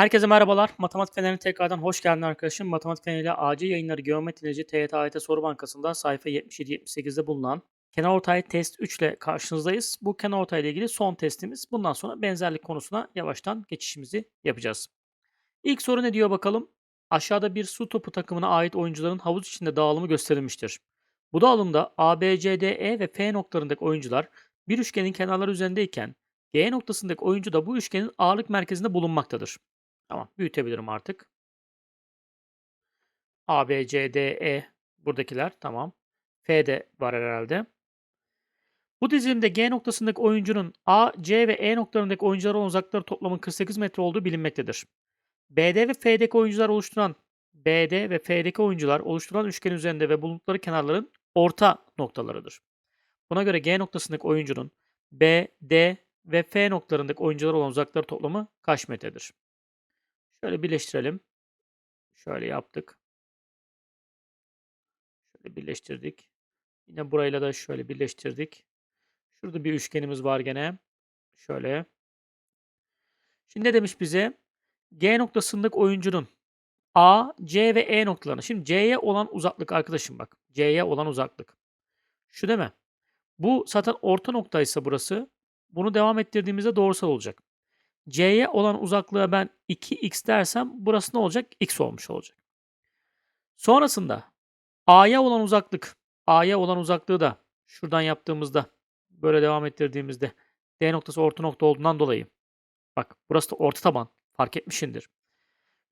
Herkese merhabalar. Matematik Feneri'ne tekrardan hoş geldin arkadaşım. Matematik Feneri ile acil yayınları geometrici TYT AYT soru bankasında sayfa 77-78'de bulunan kenarortay test 3 ile karşınızdayız. Bu kenarortay ile ilgili son testimiz. Bundan sonra benzerlik konusuna yavaştan geçişimizi yapacağız. İlk soru ne diyor bakalım? Aşağıda bir su topu takımına ait oyuncuların havuz içinde dağılımı gösterilmiştir. Bu dağılımda A, B, C, D, E ve F noktalarındaki oyuncular bir üçgenin kenarları üzerindeyken G noktasındaki oyuncu da bu üçgenin ağırlık merkezinde bulunmaktadır. Tamam, büyütebilirim artık. A, B, C, D, E buradakiler tamam. F de var herhalde. Bu dizilimde G noktasındaki oyuncunun A, C ve E noktalarındaki oyunculara olan uzaklıkları toplamı 48 metre olduğu bilinmektedir. BD ve F'deki oyuncular oluşturan BD ve F'deki oyuncular oluşturulan üçgen üzerinde ve bulundukları kenarların orta noktalarıdır. Buna göre G noktasındaki oyuncunun B, D ve F noktalarındaki oyuncular olan uzaklıkları toplamı kaç metredir? Şöyle birleştirelim. Şöyle yaptık. Şöyle birleştirdik. Yine burayla da şöyle birleştirdik. Şurada bir üçgenimiz var gene. Şöyle. Şimdi ne demiş bize? G noktasındaki oyuncunun A, C ve E noktalarına. Şimdi C'ye olan uzaklık arkadaşım bak. C'ye olan uzaklık. Şu mi? Bu zaten orta noktaysa burası. Bunu devam ettirdiğimizde doğrusal olacak. C'ye olan uzaklığa ben 2x dersem burası ne olacak? x olmuş olacak. Sonrasında A'ya olan uzaklık, A'ya olan uzaklığı da şuradan yaptığımızda böyle devam ettirdiğimizde D noktası orta nokta olduğundan dolayı bak burası da orta taban fark etmişindir.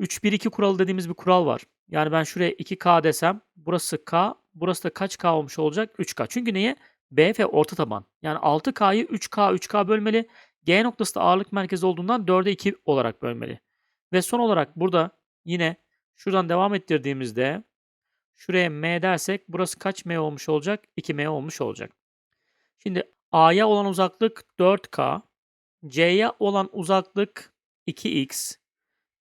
3-1-2 kuralı dediğimiz bir kural var. Yani ben şuraya 2K desem burası K, burası da kaç K olmuş olacak? 3K. Çünkü niye? BF orta taban. Yani 6K'yı 3K 3K bölmeli. G noktası da ağırlık merkezi olduğundan 4'e 2 olarak bölmeli. Ve son olarak burada yine şuradan devam ettirdiğimizde şuraya M dersek burası kaç M olmuş olacak? 2M olmuş olacak. Şimdi A'ya olan uzaklık 4K, C'ye olan uzaklık 2X,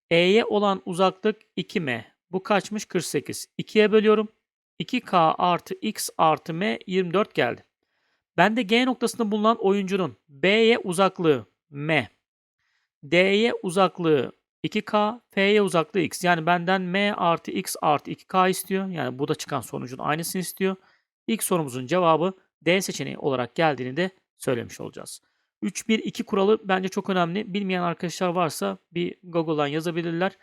E'ye olan uzaklık 2M. Bu kaçmış? 48. 2'ye bölüyorum. 2K artı X artı M 24 geldi. Ben de G noktasında bulunan oyuncunun B'ye uzaklığı M, D'ye uzaklığı 2K, F'ye uzaklığı X. Yani benden M artı X artı 2K istiyor. Yani bu da çıkan sonucun aynısını istiyor. İlk sorumuzun cevabı D seçeneği olarak geldiğini de söylemiş olacağız. 3-1-2 kuralı bence çok önemli. Bilmeyen arkadaşlar varsa bir Google'dan yazabilirler.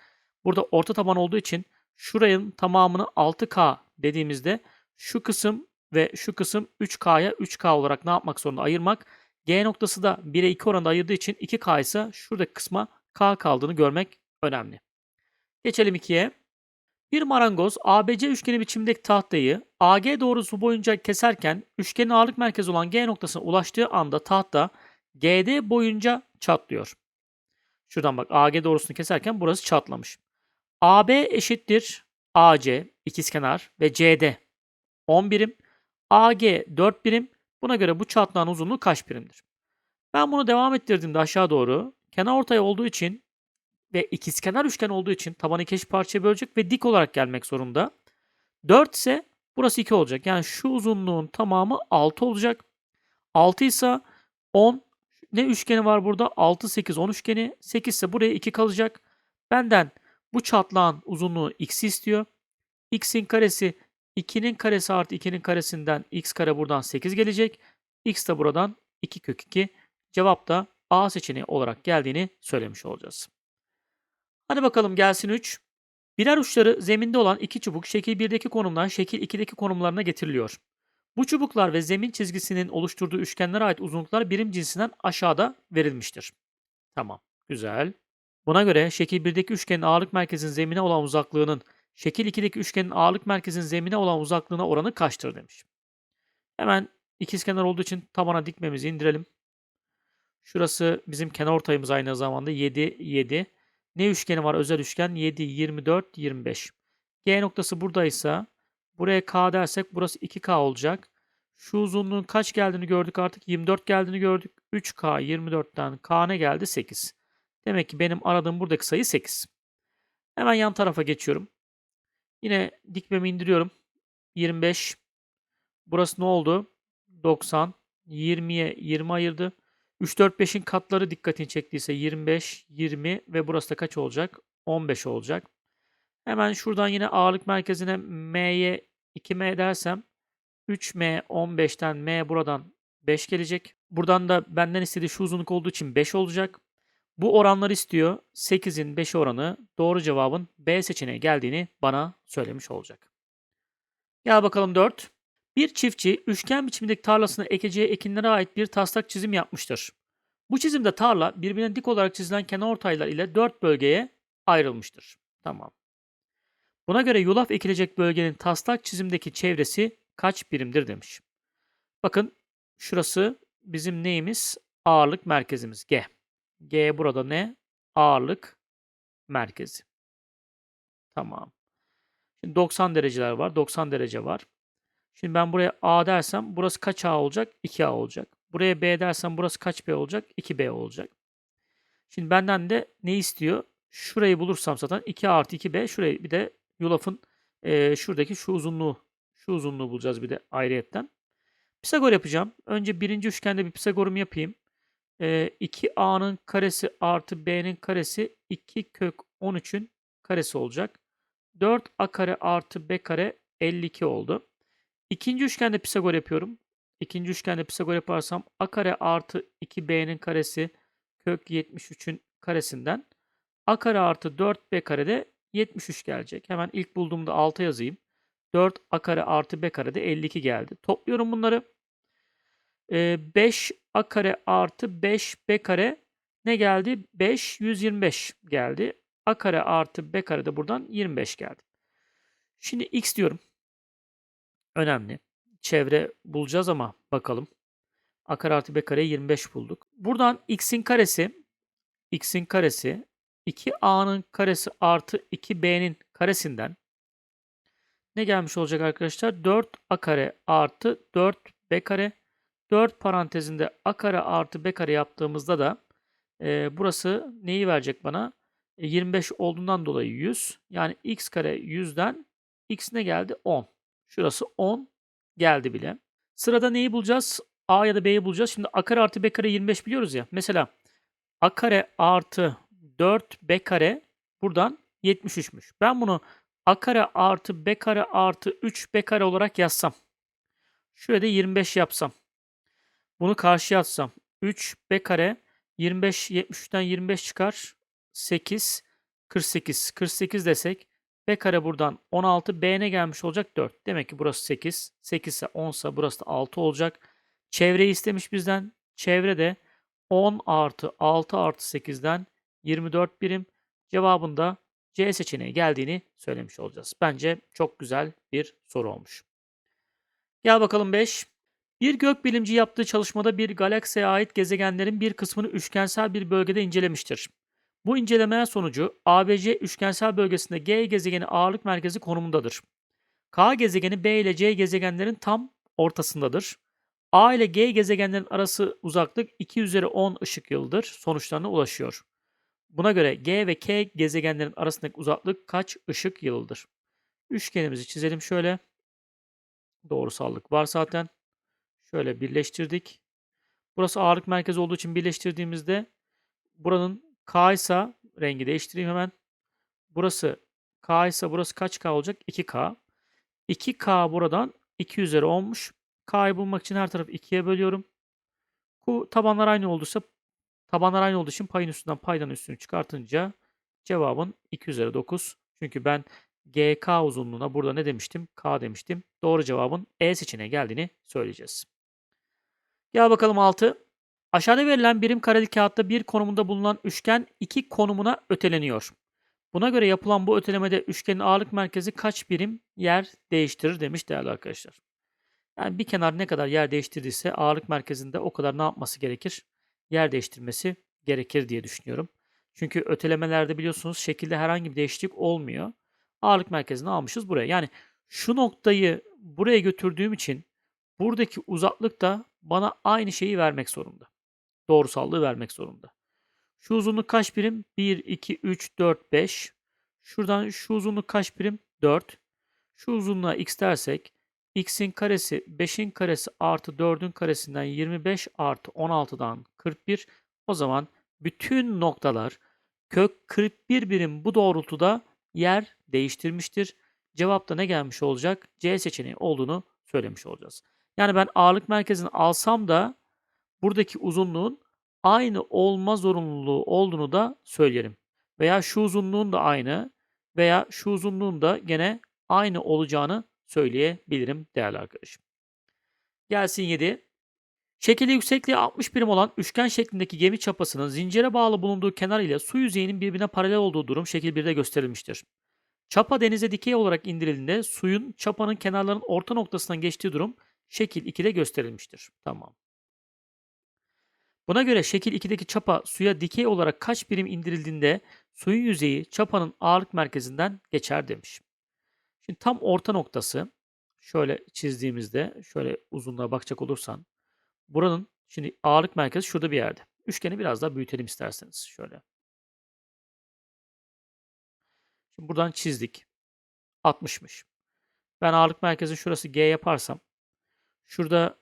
Burada orta taban olduğu için şurayın tamamını 6K dediğimizde şu kısım ve şu kısım 3K'ya 3K olarak ne yapmak zorunda ayırmak. G noktası da 1'e 2 oranında ayırdığı için 2K ise şuradaki kısma K kaldığını görmek önemli. Geçelim 2'ye. Bir marangoz ABC üçgeni biçimindeki tahtayı AG doğrusu boyunca keserken üçgenin ağırlık merkezi olan G noktasına ulaştığı anda tahta GD boyunca çatlıyor. Şuradan bak AG doğrusunu keserken burası çatlamış. AB eşittir AC ikizkenar ve CD 10 birim. AG 4 birim. Buna göre bu çatlağın uzunluğu kaç birimdir? Ben bunu devam ettirdiğimde aşağı doğru kenar ortay olduğu için ve ikizkenar üçgen olduğu için tabanı iki parçaya bölecek ve dik olarak gelmek zorunda. 4 ise burası 2 olacak. Yani şu uzunluğun tamamı 6 olacak. 6 ise 10 ne üçgeni var burada? 6, 8, 10 üçgeni. 8 ise buraya 2 kalacak. Benden bu çatlağın uzunluğu x istiyor. x'in karesi 2'nin karesi artı 2'nin karesinden x kare buradan 8 gelecek. x de buradan 2 kök 2. Cevap da A seçeneği olarak geldiğini söylemiş olacağız. Hadi bakalım gelsin 3. Birer uçları zeminde olan iki çubuk şekil 1'deki konumdan şekil 2'deki konumlarına getiriliyor. Bu çubuklar ve zemin çizgisinin oluşturduğu üçgenlere ait uzunluklar birim cinsinden aşağıda verilmiştir. Tamam, güzel. Buna göre şekil 1'deki üçgenin ağırlık merkezinin zemine olan uzaklığının şekil 2'deki üçgenin ağırlık merkezinin zemine olan uzaklığına oranı kaçtır demiş. Hemen ikizkenar olduğu için tabana dikmemizi indirelim. Şurası bizim kenar ortayımız aynı zamanda 7, 7. Ne üçgeni var özel üçgen? 7, 24, 25. G noktası buradaysa buraya K dersek burası 2K olacak. Şu uzunluğun kaç geldiğini gördük artık. 24 geldiğini gördük. 3K 24'ten K ne geldi? 8. Demek ki benim aradığım buradaki sayı 8. Hemen yan tarafa geçiyorum. Yine dikmemi indiriyorum. 25. Burası ne oldu? 90. 20'ye 20 ayırdı. 3, 4, 5'in katları dikkatini çektiyse 25, 20 ve burası da kaç olacak? 15 olacak. Hemen şuradan yine ağırlık merkezine M'ye 2M dersem 3M 15'ten M buradan 5 gelecek. Buradan da benden istediği şu uzunluk olduğu için 5 olacak. Bu oranlar istiyor. 8'in 5 oranı doğru cevabın B seçeneği geldiğini bana söylemiş olacak. Gel bakalım 4. Bir çiftçi üçgen biçimindeki tarlasına ekeceği ekinlere ait bir taslak çizim yapmıştır. Bu çizimde tarla birbirine dik olarak çizilen kenarortaylar ile 4 bölgeye ayrılmıştır. Tamam. Buna göre yulaf ekilecek bölgenin taslak çizimdeki çevresi kaç birimdir demiş. Bakın şurası bizim neyimiz? Ağırlık merkezimiz G. G burada ne? Ağırlık merkezi. Tamam. Şimdi 90 dereceler var. 90 derece var. Şimdi ben buraya A dersem burası kaç A olacak? 2A olacak. Buraya B dersem burası kaç B olacak? 2B olacak. Şimdi benden de ne istiyor? Şurayı bulursam zaten 2A artı 2B. Şurayı bir de yulafın e, şuradaki şu uzunluğu şu uzunluğu bulacağız bir de ayrıyetten. Pisagor yapacağım. Önce birinci üçgende bir Pisagor'umu yapayım. E, 2A'nın karesi artı B'nin karesi 2 kök 13'ün karesi olacak. 4A kare artı B kare 52 oldu. İkinci üçgende Pisagor yapıyorum. İkinci üçgende Pisagor yaparsam A kare artı 2B'nin karesi kök 73'ün karesinden A kare artı 4B kare de 73 gelecek. Hemen ilk bulduğumda 6 yazayım. 4 A kare artı B kare de 52 geldi. Topluyorum bunları. Ee, 5 A kare artı 5 B kare ne geldi? 5 125 geldi. A kare artı B kare de buradan 25 geldi. Şimdi X diyorum. Önemli. Çevre bulacağız ama bakalım. A kare artı B kare 25 bulduk. Buradan X'in karesi X'in karesi 2A'nın karesi artı 2B'nin karesinden ne gelmiş olacak arkadaşlar? 4A kare artı 4B kare 4 parantezinde A kare artı B kare yaptığımızda da e, burası neyi verecek bana? E, 25 olduğundan dolayı 100. Yani x kare 100'den x ne geldi? 10. Şurası 10 geldi bile. Sırada neyi bulacağız? A ya da B'yi bulacağız. Şimdi A kare artı B kare 25 biliyoruz ya. Mesela A kare artı 4B kare buradan 73'müş. Ben bunu A kare artı B kare artı 3B kare olarak yazsam. Şurada da 25 yapsam. Bunu karşıya atsam. 3B kare 25 73'ten 25 çıkar. 8 48 48 desek B kare buradan 16 B ne gelmiş olacak 4. Demek ki burası 8. 8 ise 10 ise burası da 6 olacak. Çevreyi istemiş bizden. Çevre de 10 artı 6 artı 8'den 24 birim. Cevabında C seçeneği geldiğini söylemiş olacağız. Bence çok güzel bir soru olmuş. Gel bakalım 5. Bir gökbilimci yaptığı çalışmada bir galaksiye ait gezegenlerin bir kısmını üçgensel bir bölgede incelemiştir. Bu incelemeler sonucu ABC üçgensel bölgesinde G gezegeni ağırlık merkezi konumundadır. K gezegeni B ile C gezegenlerin tam ortasındadır. A ile G gezegenlerin arası uzaklık 2 üzeri 10 ışık yılıdır sonuçlarına ulaşıyor. Buna göre G ve K gezegenlerin arasındaki uzaklık kaç ışık yılıdır? Üçgenimizi çizelim şöyle. Doğrusallık var zaten. Şöyle birleştirdik. Burası ağırlık merkezi olduğu için birleştirdiğimizde buranın K ise rengi değiştireyim hemen. Burası K ise burası kaç K olacak? 2K. 2K buradan 2 üzeri 10'muş. K'yı bulmak için her tarafı 2'ye bölüyorum. Bu tabanlar aynı olduysa tabanlar aynı olduğu için payın üstünden paydan üstünü çıkartınca cevabın 2 üzeri 9. Çünkü ben GK uzunluğuna burada ne demiştim? K demiştim. Doğru cevabın E seçeneği geldiğini söyleyeceğiz. Gel bakalım 6. Aşağıda verilen birim kareli kağıtta bir konumunda bulunan üçgen iki konumuna öteleniyor. Buna göre yapılan bu ötelemede üçgenin ağırlık merkezi kaç birim yer değiştirir demiş değerli arkadaşlar. Yani bir kenar ne kadar yer değiştirdiyse ağırlık merkezinde o kadar ne yapması gerekir? Yer değiştirmesi gerekir diye düşünüyorum. Çünkü ötelemelerde biliyorsunuz şekilde herhangi bir değişiklik olmuyor. Ağırlık merkezini almışız buraya. Yani şu noktayı buraya götürdüğüm için buradaki uzaklık da bana aynı şeyi vermek zorunda. Doğrusallığı vermek zorunda. Şu uzunluk kaç birim? 1, 2, 3, 4, 5. Şuradan şu uzunluk kaç birim? 4. Şu uzunluğa x dersek x'in karesi 5'in karesi artı 4'ün karesinden 25 artı 16'dan 41. O zaman bütün noktalar kök 41 birim bu doğrultuda yer değiştirmiştir. Cevapta ne gelmiş olacak? C seçeneği olduğunu söylemiş olacağız. Yani ben ağırlık merkezini alsam da buradaki uzunluğun aynı olma zorunluluğu olduğunu da söylerim. Veya şu uzunluğun da aynı veya şu uzunluğun da gene aynı olacağını söyleyebilirim değerli arkadaşım. Gelsin 7. Şekilde yüksekliği 60 birim olan üçgen şeklindeki gemi çapasının zincire bağlı bulunduğu kenar ile su yüzeyinin birbirine paralel olduğu durum şekil 1'de gösterilmiştir. Çapa denize dikey olarak indirildiğinde suyun çapanın kenarlarının orta noktasından geçtiği durum şekil 2'de gösterilmiştir. Tamam. Buna göre şekil 2'deki çapa suya dikey olarak kaç birim indirildiğinde suyun yüzeyi çapanın ağırlık merkezinden geçer demiş. Şimdi tam orta noktası şöyle çizdiğimizde şöyle uzunluğa bakacak olursan buranın şimdi ağırlık merkezi şurada bir yerde. Üçgeni biraz daha büyütelim isterseniz şöyle. Şimdi buradan çizdik. 60'mış. Ben ağırlık merkezi şurası G yaparsam şurada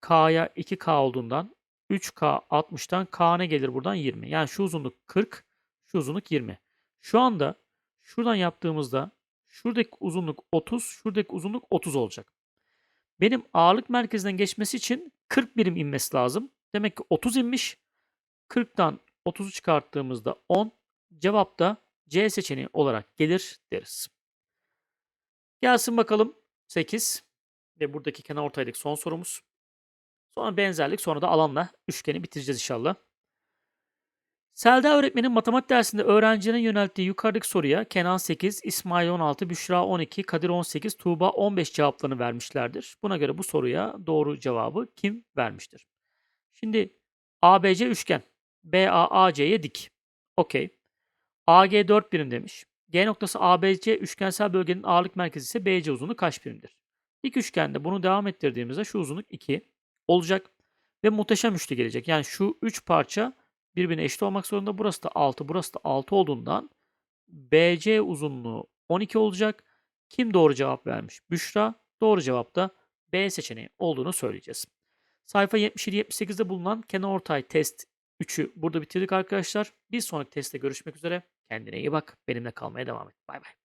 K'ya 2K olduğundan 3K 60'tan K ne gelir buradan 20. Yani şu uzunluk 40, şu uzunluk 20. Şu anda şuradan yaptığımızda şuradaki uzunluk 30, şuradaki uzunluk 30 olacak. Benim ağırlık merkezinden geçmesi için 40 birim inmesi lazım. Demek ki 30 inmiş. 40'tan 30'u çıkarttığımızda 10. Cevap da C seçeneği olarak gelir deriz. Gelsin bakalım 8 ve buradaki kenar ortaylık son sorumuz. Sonra benzerlik sonra da alanla üçgeni bitireceğiz inşallah. Selda öğretmenin matematik dersinde öğrencinin yönelttiği yukarıdaki soruya Kenan 8, İsmail 16, Büşra 12, Kadir 18, Tuğba 15 cevaplarını vermişlerdir. Buna göre bu soruya doğru cevabı kim vermiştir? Şimdi ABC üçgen. BA AC'ye dik. Okey. AG 4 birim demiş. G noktası ABC üçgensel bölgenin ağırlık merkezi ise BC uzunluğu kaç birimdir? Dik üçgende bunu devam ettirdiğimizde şu uzunluk 2 olacak. Ve muhteşem üçlü gelecek. Yani şu 3 parça birbirine eşit olmak zorunda. Burası da 6, burası da 6 olduğundan BC uzunluğu 12 olacak. Kim doğru cevap vermiş? Büşra. Doğru cevap da B seçeneği olduğunu söyleyeceğiz. Sayfa 77-78'de bulunan kenarortay test 3'ü burada bitirdik arkadaşlar. Bir sonraki testte görüşmek üzere. Kendine iyi bak. Benimle kalmaya devam et. Bay bay.